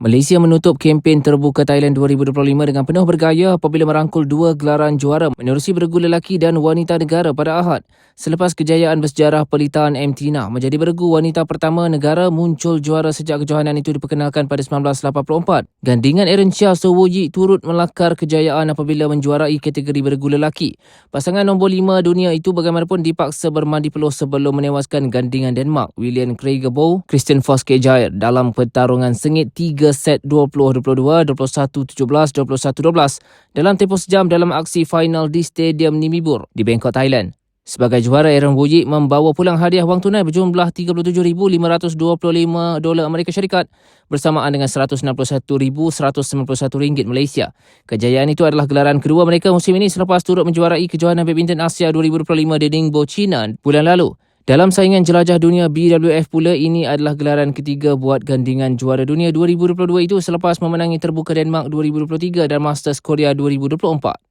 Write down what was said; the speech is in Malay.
Malaysia menutup kempen terbuka Thailand 2025 dengan penuh bergaya apabila merangkul dua gelaran juara menerusi beregu lelaki dan wanita negara pada Ahad. Selepas kejayaan bersejarah pelitaan M. Menjadi beregu wanita pertama negara muncul juara sejak kejohanan itu diperkenalkan pada 1984. Gandingan Aaron Chia Sowo Yi turut melakar kejayaan apabila menjuarai kategori beregu lelaki. Pasangan nombor 5 dunia itu bagaimanapun dipaksa bermandi peluh sebelum menewaskan gandingan Denmark William Craig Bow, Christian Foske Jair dalam pertarungan sengit 3 set 20-22, 21-17, 21-12 dalam tempoh sejam dalam aksi final di Stadium Nimibur di Bangkok, Thailand. Sebagai juara, Aaron Wujik membawa pulang hadiah wang tunai berjumlah 37,525 dolar Amerika Syarikat bersamaan dengan 161,191 ringgit Malaysia. Kejayaan itu adalah gelaran kedua mereka musim ini selepas turut menjuarai kejohanan badminton Asia 2025 di Ningbo, China bulan lalu. Dalam saingan jelajah dunia BWF pula ini adalah gelaran ketiga buat gandingan juara dunia 2022 itu selepas memenangi terbuka Denmark 2023 dan Masters Korea 2024.